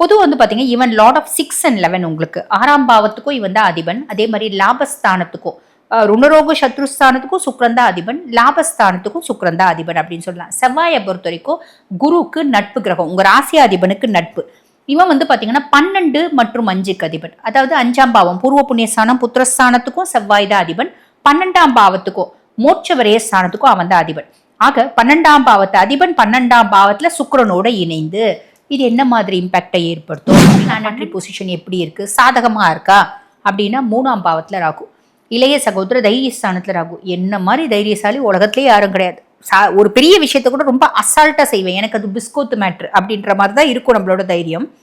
பொதுவாக வந்து பார்த்தீங்கன்னா even Lord of six and eleven உங்களுக்கு. ஆறாம் பாவத்துக்கும் இவன் தான் அதிபன். அதே மாதிரி லாபஸ்தானத்துக்கும் ருணரோக சத்ருஸ்தானத்துக்கும் சுக்ரந்தா அதிபன். லாபஸ்தானத்துக்கும் சுக்ரந்தா அதிபன் அப்படின்னு சொல்லலாம். செவ்வாயை பொறுத்த வரைக்கும் குருவுக்கு நட்பு கிரகம். உங்கள் ராசி அதிபனுக்கு நட்பு. இவன் வந்து பார்த்தீங்கன்னா பன்னெண்டு மற்றும் அஞ்சுக்கு அதிபன். அதாவது அஞ்சாம் பாவம். பூர்வ புண்ணியஸ்தானம் புத்திரஸ்தானத்துக்கும் செவ்வாய் தான் அதிபன். பன்னெண்டாம் பாவத்துக்கும் மோட்ச ஸ்தானத்துக்கும் அவன் தான் அதிபன். ஆக பன்னெண்டாம் பாவத்து அதிபன் பன்னெண்டாம் பாவத்தில் சுக்ரனோட இணைந்து இது என்ன மாதிரி இம்பாக்டை ஏற்படுத்தும்? பிளானட்டரி பொசிஷன் எப்படி இருக்கு? சாதகமா இருக்கா? அப்படின்னா மூணாம் பாவத்துல ராகு. இளைய சகோதர தைரியஸ்தானத்துல ராகு. என்ன மாதிரி தைரியசாலி? உலகத்துலேயே யாரும் கிடையாது. சா- ஒரு பெரிய விஷயத்தை கூட ரொம்ப அசால்ட்டா செய்வேன். எனக்கு அது பிஸ்கோத் மேட்ரு அப்படின்ற மாதிரி தான் இருக்கும் நம்மளோட தைரியம்.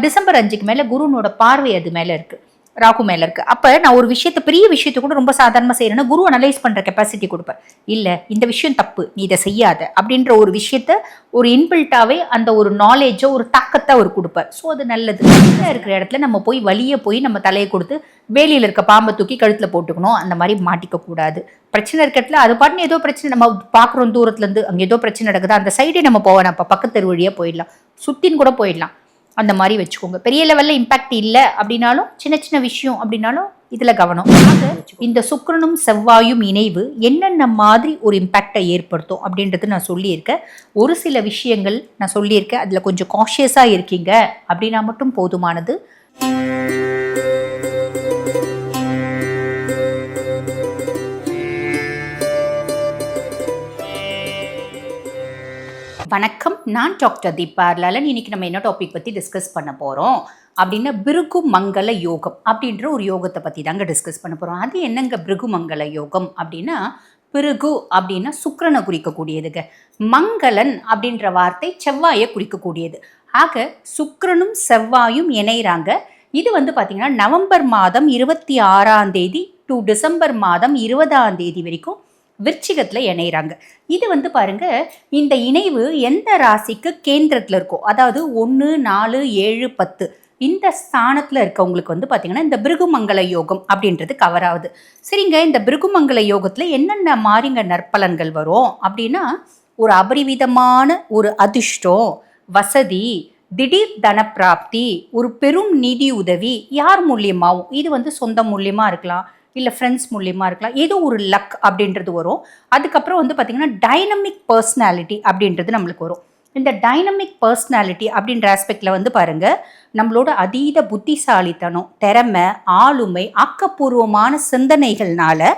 டிசம்பர் அஞ்சுக்கு மேல குருனோட பார்வை அது மேல இருக்கு. ராகு மேல இருக்கு. அப்ப நான் ஒரு விஷயத்தை பெரிய விஷயத்தை கூட ரொம்ப சாதாரணமா செய்யறேன்னா குரு அனலைஸ் பண்ற கெப்பாசிட்டி கொடுப்பேன். இல்ல இந்த விஷயம் தப்பு நீ இதை செய்யாத அப்படின்ற ஒரு விஷயத்த ஒரு இன்பில்ட்டாவே அந்த ஒரு நாலேஜோ ஒரு தாக்கத்தை அவர் கொடுப்பார். ஸோ அது நல்லது. இருக்கிற இடத்துல நம்ம போய் வழியே போய் நம்ம தலையை கொடுத்து வேலியில் இருக்க பாம்பை தூக்கி கழுத்தில் போட்டுக்கணும். அந்த மாதிரி மாட்டிக்க கூடாது. பிரச்சனை இருக்க இடத்துல அது பாட்டு ஏதோ பிரச்சனை நம்ம பார்க்குறோம் தூரத்துலேருந்து அங்கே ஏதோ பிரச்சனை நடக்குது அந்த சைடே நம்ம போவோம் அப்போ பக்கத்து தெரு போயிடலாம். சுத்தின்னு கூட போயிடலாம். அந்த மாதிரி வச்சுக்கோங்க. பெரிய லெவல்ல இம்பாக்ட் இல்லை அப்படின்னாலும் சின்ன சின்ன விஷயம் அப்படின்னாலும் இதுல கவனம். இந்த சுக்கிரனும் செவ்வாயும் இணைவு என்னென்ன மாதிரி ஒரு இம்பாக்டை ஏற்படுத்தும் அப்படின்றது நான் சொல்லியிருக்கேன். ஒரு சில விஷயங்கள் நான் சொல்லியிருக்கேன். அதில் கொஞ்சம் காஷியஸாக இருக்கீங்க அப்படின்னா மட்டும் போதுமானது. வணக்கம். நான் டாக்டர் தீபா லலன் இன்னைக்கு நம்ம என்ன டாபிக் பற்றி டிஸ்கஸ் பண்ண போகிறோம் அப்படின்னா பிருகு மங்கள யோகம் அப்படின்ற ஒரு யோகத்தை பற்றி தாங்க டிஸ்கஸ் பண்ண போகிறோம் அது என்னங்க பிருகு மங்கள யோகம் அப்படின்னா பிருகு அப்படின்னா சுக்கரனை குறிக்கக்கூடியதுங்க. மங்களன் அப்படின்ற வார்த்தை செவ்வாயை குறிக்கக்கூடியது. ஆக சுக்கரனும் செவ்வாயும் இணைகிறாங்க இது வந்து பார்த்திங்கன்னா நவம்பர் மாதம் இருபத்தி ஆறாம் தேதி டு டிசம்பர் மாதம் இருபதாம் தேதி வரைக்கும் விருச்சிகத்தில் இணைகிறாங்க இது வந்து பாருங்க இந்த இணைவு எந்த ராசிக்கு கேந்திரத்தில் இருக்கோ அதாவது ஒன்று நாலு ஏழு பத்து இந்த ஸ்தானத்தில் இருக்கவங்களுக்கு வந்து பார்த்திங்கன்னா இந்த பிருகுமங்கல யோகம் அப்படின்றது கவர் ஆகுது. சரிங்க இந்த பிருகுமங்கல யோகத்தில் என்னென்ன மாறிங்க நற்பலன்கள் வரும்? அப்படின்னா ஒரு அபரிவிதமான ஒரு அதிர்ஷ்டம் வசதி திடீர் தனப்பிராப்தி ஒரு பெரும் நிதி உதவி யார் மூலியமாகவும் இது வந்து சொந்த மூலியமாக இருக்கலாம். இல்லை ஃப்ரெண்ட்ஸ் மூலியமாக இருக்கலாம். ஏதோ ஒரு லக் அப்படின்றது வரும். அதுக்கப்புறம் வந்து பார்த்திங்கன்னா டைனமிக் பர்சனாலிட்டி அப்படின்றது நம்மளுக்கு வரும். இந்த டைனமிக் பர்சனாலிட்டி அப்படின்ற ஆஸ்பெக்டில் வந்து பாருங்கள் நம்மளோட அதீத புத்திசாலித்தனம் திறமை ஆளுமை ஆக்கப்பூர்வமான சிந்தனைகள்னால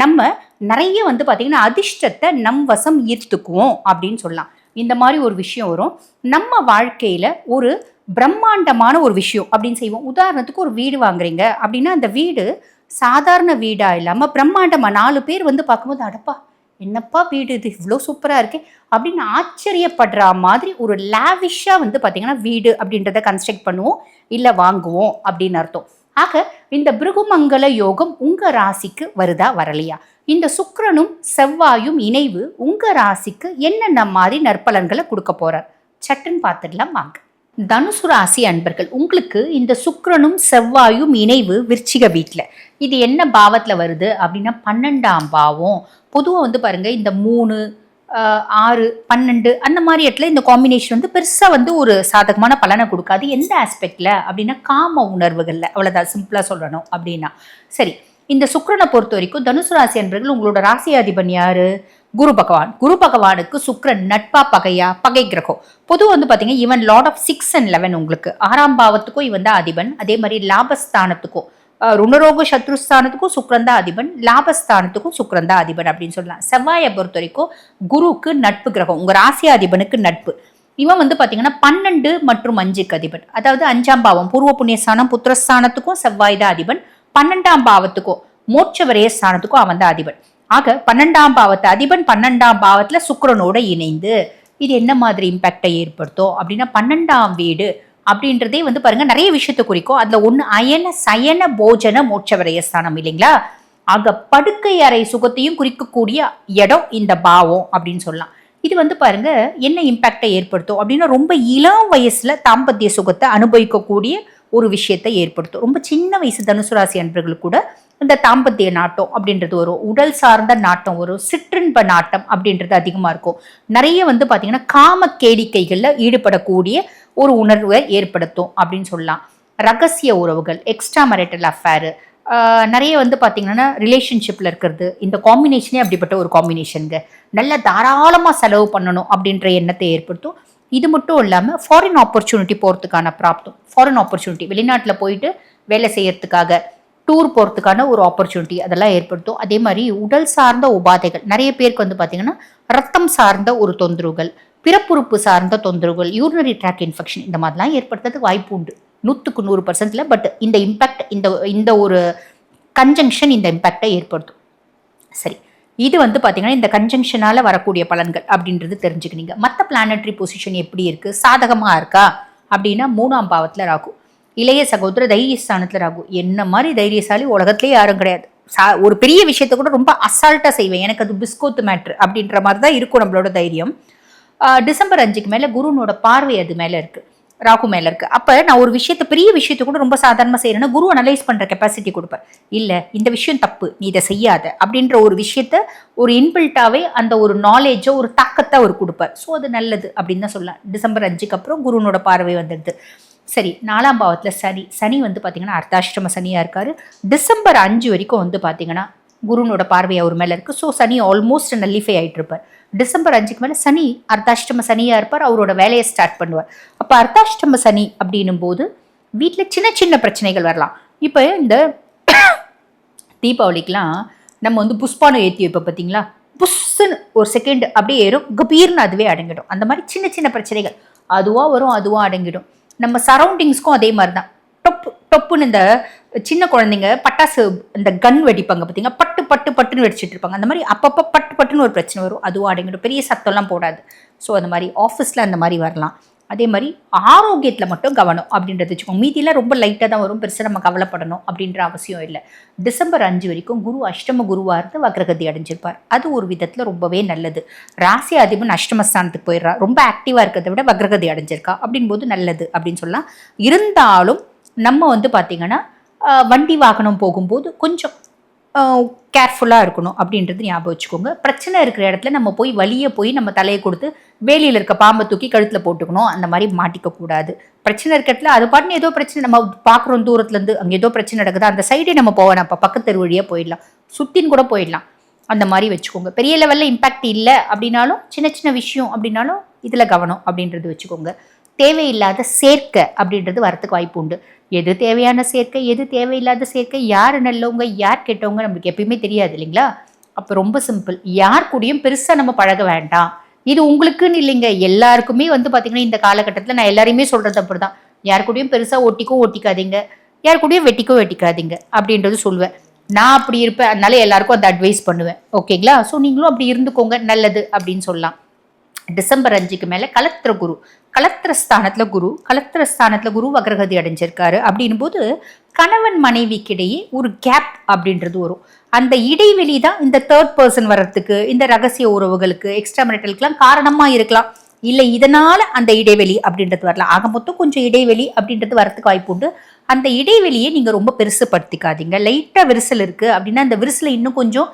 நம்ம நிறைய வந்து பார்த்திங்கன்னா அதிர்ஷ்டத்தை நம் வசம் ஈர்த்துக்குவோம் அப்படின்னு சொல்லலாம். இந்த மாதிரி ஒரு விஷயம் வரும். நம்ம வாழ்க்கையில் ஒரு பிரம்மாண்டமான ஒரு விஷயம் அப்படின்னு செய்வோம். உதாரணத்துக்கு ஒரு வீடு வாங்குறீங்க அப்படின்னா அந்த வீடு சாதாரண வீடாக இல்லாமல் பிரம்மாண்டமாக நாலு பேர் வந்து பார்க்கும்போது அடப்பா என்னப்பா வீடு இது? இவ்வளோ சூப்பராக இருக்கே. அப்படின்னு ஆச்சரியப்படுற மாதிரி ஒரு லேவிஷாக வந்து பார்த்திங்கன்னா வீடு அப்படின்றத கன்ஸ்ட்ரக்ட் பண்ணுவோம் இல்லை வாங்குவோம் அப்படின்னு அர்த்தம். ஆக இந்த பிருகுமங்கல யோகம் உங்கள் ராசிக்கு வருதா வரலையா? இந்த சுக்கரனும் செவ்வாயும் இணைவு உங்கள் ராசிக்கு என்னென்ன மாதிரி நற்பலன்களை கொடுக்க போகிறார் சட்டுன்னு பார்த்துடலாம் வாங்க. தனுசு ராசி அன்பர்கள் உங்களுக்கு இந்த சுக்கரனும் செவ்வாயும் இணைவு விருச்சிக வீட்டில் இது என்ன பாவத்தில் வருது அப்படின்னா பன்னெண்டாம் பாவம். பொதுவாக வந்து பாருங்கள் இந்த மூணு ஆறு பன்னெண்டு அந்த மாதிரி இடத்துல இந்த காம்பினேஷன் வந்து பெருசாக வந்து ஒரு சாதகமான பலனை கொடுக்காது. எந்த ஆஸ்பெக்டில் அப்படின்னா காம உணர்வுகளில் அவ்வளோதான் சிம்பிளாக சொல்லணும் அப்படின்னா. சரி இந்த சுக்கரனை பொறுத்த வரைக்கும் தனுசு ராசி அன்பர்கள் உங்களோட ராசி அதிபன் யார்? குரு பகவான். குரு பகவானுக்கு சுக்ரன் நட்பா பகையா பகை கிரகம். பொதுவாக வந்து பார்த்தீங்கன்னா even Lord of six and eleven உங்களுக்கு. ஆறாம் பாவத்துக்கும் இவன் தான் அதிபன். அதே மாதிரி லாபஸ்தானத்துக்கும் ருணரோக சத்ருஸ்தானத்துக்கும் சுக்ரன் தான் அதிபன். லாபஸ்தானத்துக்கும் சுக்ரன் தான் அதிபன் அப்படின்னு சொல்லலாம். செவ்வாயை பொறுத்த வரைக்கும் குருவுக்கு நட்பு கிரகம். உங்கள் ராசி அதிபனுக்கு நட்பு. இவன் வந்து பார்த்தீங்கன்னா பன்னெண்டு மற்றும் அஞ்சுக்கு அதிபன். அதாவது அஞ்சாம் பாவம். பூர்வ புண்ணியஸ்தானம் புத்திரஸ்தானத்துக்கும் செவ்வாய் தான் அதிபன். பன்னெண்டாம் பாவத்துக்கும் மோட்ச விரய ஸ்தானத்துக்கும் அவன் தான் அதிபன். ஆக பன்னெண்டாம் பாவத்தை அதிபன் பன்னெண்டாம் பாவத்துல சுக்கரனோட இணைந்து இது என்ன மாதிரி இம்பாக்டை ஏற்படுத்தும் அப்படின்னா பன்னெண்டாம் வீடு அப்படின்றதே வந்து பாருங்க நிறைய விஷயத்தை குறிக்கும். அதுல ஒண்ணு அயன சயன போஜன மோட்ச விரயஸ்தானம் இல்லைங்களா? ஆக படுக்கை அறை சுகத்தையும் குறிக்கக்கூடிய இடம் இந்த பாவம் அப்படின்னு சொல்லலாம். இது வந்து பாருங்க என்ன இம்பாக்டை ஏற்படுத்தும்? அப்படின்னா ரொம்ப இளம் வயசுல தாம்பத்திய சுகத்தை அனுபவிக்கக்கூடிய ஒரு விஷயத்தை ஏற்படுத்தும். ரொம்ப சின்ன வயசு தனுசு ராசி அன்பர்கள் கூட இந்த தாம்பத்திய நாட்டம் அப்படின்றது வரும் உடல் சார்ந்த நாட்டம் வரும் சிற்றின்ப நாட்டம் அப்படின்றது அதிகமாக இருக்கும். நிறைய வந்து பார்த்தீங்கன்னா காம கேளிக்கைகளில் ஈடுபடக்கூடிய ஒரு உணர்வை ஏற்படுத்தும் அப்படின்னு சொல்லலாம். ரகசிய உறவுகள் எக்ஸ்ட்ரா மேரிட்டல் அஃபேரு நிறைய வந்து பார்த்தீங்கன்னா ரிலேஷன்ஷிப்பில் இருக்கிறது. இந்த காம்பினேஷனே அப்படிப்பட்ட ஒரு காம்பினேஷனுங்க நல்லா தாராளமாக செலவு பண்ணணும் அப்படின்ற எண்ணத்தை ஏற்படுத்தும். இது மட்டும் இல்லாமல் ஃபாரின் ஆப்பர்ச்சுனிட்டி போகிறதுக்கான ப்ராப்தம். ஃபாரின் ஆப்பர்ச்சுனிட்டி வெளிநாட்டில் போயிட்டு வேலை செய்யறதுக்காக டூர் போகிறதுக்கான ஒரு ஆப்பர்ச்சுனிட்டி அதெல்லாம் ஏற்படுத்தும். அதே மாதிரி உடல் சார்ந்த உபாதைகள். நிறைய பேருக்கு வந்து பார்த்தீங்கன்னா ரத்தம் சார்ந்த ஒரு தொந்தரவுகள் பிறப்புறுப்பு சார்ந்த தொந்தரவுகள் யூரினரி ட்ராக் இன்ஃபெக்ஷன் இந்த மாதிரிலாம் ஏற்படுத்துறதுக்கு வாய்ப்பு உண்டு. நூற்றுக்கு நூறு பர்சன்ட்ல பட் இந்த இம்பேக்ட் இந்த இந்த ஒரு கன்ஜங்ஷன் இந்த இம்பேக்டை ஏற்படுத்தும். சரி. இது வந்து பார்த்திங்கன்னா இந்த கன்ஜங்ஷனால் வரக்கூடிய பலன்கள் அப்படின்றது தெரிஞ்சுக்கினீங்க. மற்ற பிளானட்ரி பொசிஷன் எப்படி இருக்குது சாதகமாக இருக்கா? அப்படின்னா மூணாம் பாவத்தில் ராகு. இளைய சகோதர தைரியஸ்தானத்தில் ராகு. என்ன மாதிரி தைரியசாலி? உலகத்திலே யாரும் கிடையாது. சா ஒரு பெரிய விஷயத்த கூட ரொம்ப அசால்ட்டாக செய்வேன். எனக்கு அது பிஸ்கோத்து மேட்ரு அப்படின்ற மாதிரி தான் இருக்கும் நம்மளோட தைரியம். டிசம்பர் அஞ்சுக்கு மேலே குருனோட பார்வை அது மேலே இருக்குது ராகு மேலே இருக்குது அப்போ நான் ஒரு விஷயத்த பெரிய விஷயத்த கூட ரொம்ப சாதாரணமாக செய்கிறேன்னா குரு அனலைஸ் பண்ணுற கெப்பாசிட்டி கொடுப்பேன் இல்லை இந்த விஷயம் தப்பு. நீ இதை செய்யாத. அப்படின்ற ஒரு விஷயத்த ஒரு இன்பில்ட்டாவே அந்த ஒரு நாலேஜோ ஒரு தாக்கத்தை அவர் கொடுப்பார். ஸோ அது நல்லது அப்படின்னு தான் சொல்லலாம். டிசம்பர் அஞ்சுக்கு அப்புறம் குருனோட பார்வை வந்துடுது. சரி நாலாம் பாவத்தில் சனி. சனி வந்து பார்த்திங்கன்னா அர்த்தாஷ்டம சனியாக இருக்கார். டிசம்பர் அஞ்சு வரைக்கும் வந்து பார்த்திங்கன்னா குருனோட பார்வை அவர் மேலே இருக்குது ஸோ சனி ஆல்மோஸ்ட் நல்லிஃபை ஆகிட்டு இருப்பார். டிசம்பர் அஞ்சுக்கு மேலே சனி அர்த்தாஷ்டம சனியாக இருப்பார். அவரோட வேலையை ஸ்டார்ட் பண்ணுவார். அப்போ அர்த்தாஷ்டம சனி அப்படின்னும் போது வீட்டில் சின்ன சின்ன பிரச்சனைகள் வரலாம். இப்போ இந்த தீபாவளிக்கெலாம் நம்ம வந்து புஷ்பானம் ஏற்றி வைப்போம் பார்த்தீங்களா புஷ்ஷுன்னு ஒரு செகண்ட் அப்படியே ஏறும். கபீர்னு அதுவே அடங்கிடும். அந்த மாதிரி சின்ன சின்ன பிரச்சனைகள். அதுவாக வரும் அதுவாக அடங்கிடும். நம்ம சரௌண்டிங்ஸ்க்கும் அதே மாதிரி தான் டொப்பு டொப்புன்னு இந்த சின்ன குழந்தைங்க பட்டாசு இந்த கன் வெடிப்பாங்க பார்த்தீங்க பட்டு பட்டு பட்டுன்னு வெடிச்சிட்டு இருப்பாங்க. அந்த மாதிரி அப்பப்போ பட்டு பட்டுன்னு ஒரு பிரச்சனை வரும். அதுவும் அடங்கிடும். பெரிய சத்தம்லாம் போடாது. ஸோ அந்த மாதிரி ஆஃபீஸில் அந்த மாதிரி வரலாம். அதே மாதிரி ஆரோக்கியத்தில் மட்டும் கவனம் அப்படின்றது வச்சுக்கோங்க. மீதியெல்லாம் ரொம்ப லைட்டாக தான் வரும். பெருசாக நம்ம கவலைப்படணும் அப்படின்ற அவசியம் இல்லை. டிசம்பர் அஞ்சு வரைக்கும் குரு அஷ்டம குருவாக இருந்து வக்ரகதி அடைஞ்சிருப்பார். அது ஒரு விதத்தில் ரொம்பவே நல்லது. ராசி அதிபன் அஷ்டமஸ்தானத்துக்கு போயிடுறா. ரொம்ப ஆக்டிவாக இருக்கிறத விட வக்ரகதி அடைஞ்சிருக்கா. அப்படின் போது நல்லது அப்படின்னு சொல்லலாம். இருந்தாலும் நம்ம வந்து பார்த்திங்கன்னா வண்டி வாகனம் போகும்போது கொஞ்சம் கேர்ஃபுல்லாக இருக்கணும் அப்படின்றது ஞாபகம் வச்சுக்கோங்க. பிரச்சனை இருக்கிற இடத்துல நம்ம போய் வழியே போய் நம்ம தலையை கொடுத்து வேலியில் இருக்க பாம்பை தூக்கி கழுத்தில் போட்டுக்கணும். அந்த மாதிரி மாட்டிக்கக்கூடாது பிரச்சனை இருக்க இடத்துல அது பாட்டுன்னு ஏதோ பிரச்சனை நம்ம பார்க்குறோம் தூரத்துலேருந்து அங்கே ஏதோ பிரச்சனை நடக்குது அந்த சைடே நம்ம போவோம் அப்போ பக்கத்து வழியாக போயிடலாம். சுற்றின்னு கூட போயிடலாம். அந்த மாதிரி வச்சுக்கோங்க. பெரிய லெவலில் இம்பாக்ட் இல்லை அப்படின்னாலும் சின்ன சின்ன விஷயம் அப்படின்னாலும் இதில் கவனம் அப்படின்றது வச்சுக்கோங்க. தேவையில்லாத சேர்க்கை அப்படின்றது வரத்துக்கு வாய்ப்பு உண்டு. எது தேவையான சேர்க்கை எது தேவையில்லாத சேர்க்கை யார் நல்லவங்க யார் கெட்டவங்க நம்மளுக்கு எப்பயுமே தெரியாது இல்லைங்களா? அப்போ ரொம்ப சிம்பிள் யார் கூடயும் பெருசாக நம்ம பழக வேண்டாம். இது உங்களுக்குன்னு இல்லைங்க. எல்லாருக்குமே வந்து பார்த்தீங்கன்னா இந்த காலகட்டத்தில் நான் எல்லாரையுமே சொல்கிறது அப்படி தான் யார் கூடயும் பெருசாக ஒட்டிக்கும் ஒட்டிக்காதீங்க. யார் கூடயும் வெட்டிக்கோ வெட்டிக்காதீங்க அப்படின்றது சொல்லுவேன். நான் அப்படி இருப்பேன். அதனால எல்லாருக்கும் அந்த அட்வைஸ் பண்ணுவேன். ஓகேங்களா ஸோ நீங்களும் அப்படி இருந்துக்கோங்க. நல்லது அப்படின்னு சொல்லலாம். டிசம்பர் அஞ்சுக்கு மேலே கலத்திர குரு கலத்திர ஸ்தானத்தில் குரு கலத்திர ஸ்தானத்தில் குரு வக்ரகதி அடைஞ்சிருக்காரு அப்படின் போது கணவன் மனைவிக்கிடையே ஒரு கேப் அப்படின்றது வரும். அந்த இடைவெளி தான் இந்த தேர்ட் பர்சன் வர்றதுக்கு இந்த ரகசிய உறவுகளுக்கு எக்ஸ்ட்ரா மெரிட்டலுக்குலாம் காரணமாக இருக்கலாம். இல்லை இதனால் அந்த இடைவெளி அப்படின்றது வரலாம் ஆக மொத்தம் கொஞ்சம் இடைவெளி அப்படின்றது வரத்துக்கு வாய்ப்பு உண்டு. அந்த இடைவெளியை நீங்கள் ரொம்ப பெருசுப்படுத்திக்காதீங்க லைட்டாக விரிசல் இருக்குது அப்படின்னா அந்த விரிசலை இன்னும் கொஞ்சம்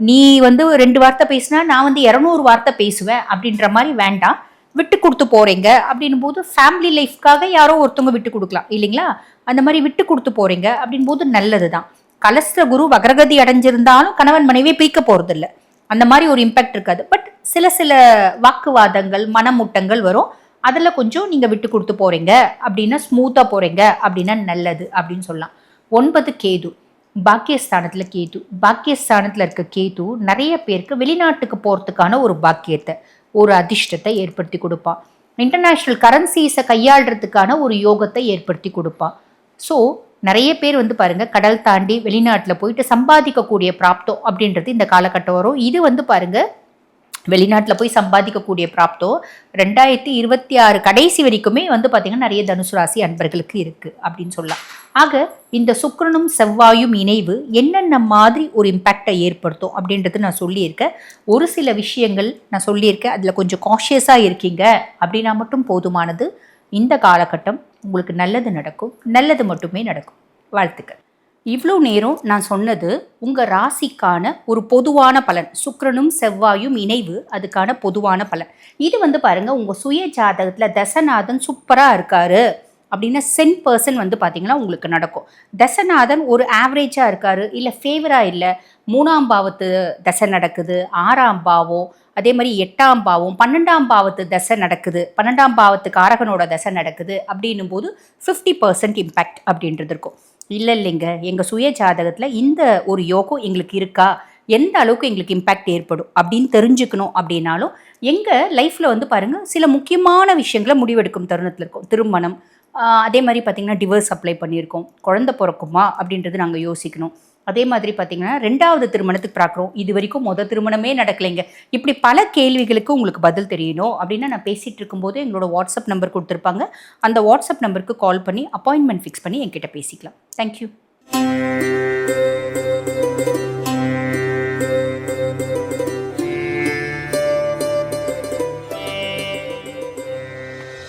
நீ வந்து ரெண்டு வார்த்தை பேசினா நான் வந்து இரநூறு வார்த்தை பேசுவேன் அப்படின்ற மாதிரி வேண்டாம். விட்டு கொடுத்து போறீங்க அப்படின்னும் போது ஃபேமிலி லைஃப்காக யாரோ ஒருத்தவங்க விட்டு கொடுக்கலாம். இல்லைங்களா? அந்த மாதிரி விட்டு கொடுத்து போறீங்க அப்படின் போது நல்லது தான் கலஸ்திர குரு வக்ரகதி அடைஞ்சிருந்தாலும் கணவன் மனைவியை பிரிக்க போகிறதில்ல அந்த மாதிரி ஒரு இம்பேக்ட் இருக்காது. பட் சில சில வாக்குவாதங்கள் மனமுட்டங்கள் வரும். அதில் கொஞ்சம் நீங்கள் விட்டு கொடுத்து போறீங்க அப்படின்னா ஸ்மூத்தாக போறீங்க அப்படின்னா நல்லது அப்படின்னு சொல்லலாம். ஒன்பது கேது. பாக்கியஸ்தானத்தில் கேது. பாக்கியஸ்தானத்தில் இருக்க கேது நிறைய பேருக்கு வெளிநாட்டுக்கு போகிறதுக்கான ஒரு பாக்கியத்தை ஒரு அதிர்ஷ்டத்தை ஏற்படுத்தி கொடுப்பான் இன்டர்நேஷ்னல் கரன்சிஸை கையாளுறதுக்கான ஒரு யோகத்தை ஏற்படுத்தி கொடுப்பான் ஸோ நிறைய பேர் வந்து பாருங்க கடல் தாண்டி வெளிநாட்டில் போயிட்டு சம்பாதிக்கக்கூடிய பிராப்தம் அப்படின்றது இந்த காலகட்டம் வரும். இது வந்து பாருங்கள் வெளிநாட்டில் போய் சம்பாதிக்கக்கூடிய பிராப்தம் ரெண்டாயிரத்தி இருபத்தி ஆறு கடைசி வரைக்குமே வந்து பார்த்திங்கன்னா நிறைய தனுசு ராசி அன்பர்களுக்கு இருக்குது அப்படின்னு சொல்லலாம். ஆக இந்த சுக்கரனும் செவ்வாயும் இணைவு என்னென்ன மாதிரி ஒரு இம்பேக்டை ஏற்படுத்தும் அப்படின்றது நான் சொல்லியிருக்கேன். ஒரு சில விஷயங்கள் நான் சொல்லியிருக்கேன். அதில் கொஞ்சம் காஷியஸாக இருக்கீங்க அப்படின்னா மட்டும் போதுமானது. இந்த காலகட்டம் உங்களுக்கு நல்லது நடக்கும். நல்லது மட்டுமே நடக்கும். வாழ்த்துக்கள். இவ்வளோ நேரம் நான் சொன்னது உங்கள் ராசிக்கான ஒரு பொதுவான பலன். சுக்கரனும் செவ்வாயும் இணைவு அதுக்கான பொதுவான பலன். இது வந்து பாருங்க உங்கள் சுய ஜாதகத்தில் தசநாதன் சூப்பராக இருக்காரு அப்படின்னா சென் பர்சன் வந்து பார்த்தீங்கன்னா உங்களுக்கு நடக்கும். தசநாதன் ஒரு ஆவரேஜாக இருக்காரு இல்லை ஃபேவராக இல்லை. மூணாம் பாவத்து தசை நடக்குது ஆறாம் பாவம் அதே மாதிரி எட்டாம் பாவம் பன்னெண்டாம் பாவத்து தசை நடக்குது பன்னெண்டாம் பாவத்து காரகனோட தசை நடக்குது அப்படின்னும் போது ஃபிஃப்டி பர்சன்ட் இம்பேக்ட் அப்படின்றது இருக்கும். இல்லை இல்லைங்க எங்கள் சுய ஜாதகத்தில் இந்த ஒரு யோகம் எங்களுக்கு இருக்கா? எந்த அளவுக்கு எங்களுக்கு இம்பேக்ட் ஏற்படும்? அப்படின்னு தெரிஞ்சுக்கணும் அப்படின்னாலும் எங்கள் லைஃப்பில் வந்து பாருங்கள் சில முக்கியமான விஷயங்களை முடிவெடுக்கும் தருணத்தில் இருக்கும். திருமணம் அதே மாதிரி பார்த்திங்கன்னா டிவர்ஸ் அப்ளை பண்ணியிருக்கோம். குழந்த பிறக்குமா அப்படின்றது நாங்கள் யோசிக்கணும். அதே மாதிரி பார்த்தீங்கன்னா ரெண்டாவது திருமணத்துக்கு பார்க்குறோம். இது வரைக்கும் மொதல் திருமணமே நடக்கலைங்க. இப்படி பல கேள்விகளுக்கு உங்களுக்கு பதில் தெரியணும் அப்படின்னா நான் பேசிகிட்டு இருக்கும்போது எங்களோட வாட்ஸ்அப் நம்பர் கொடுத்துருப்பாங்க. அந்த வாட்ஸ்அப் நம்பருக்கு கால் பண்ணி அப்பாயின்மெண்ட் ஃபிக்ஸ் பண்ணி என்கிட்ட பேசிக்கலாம். தேங்க்யூ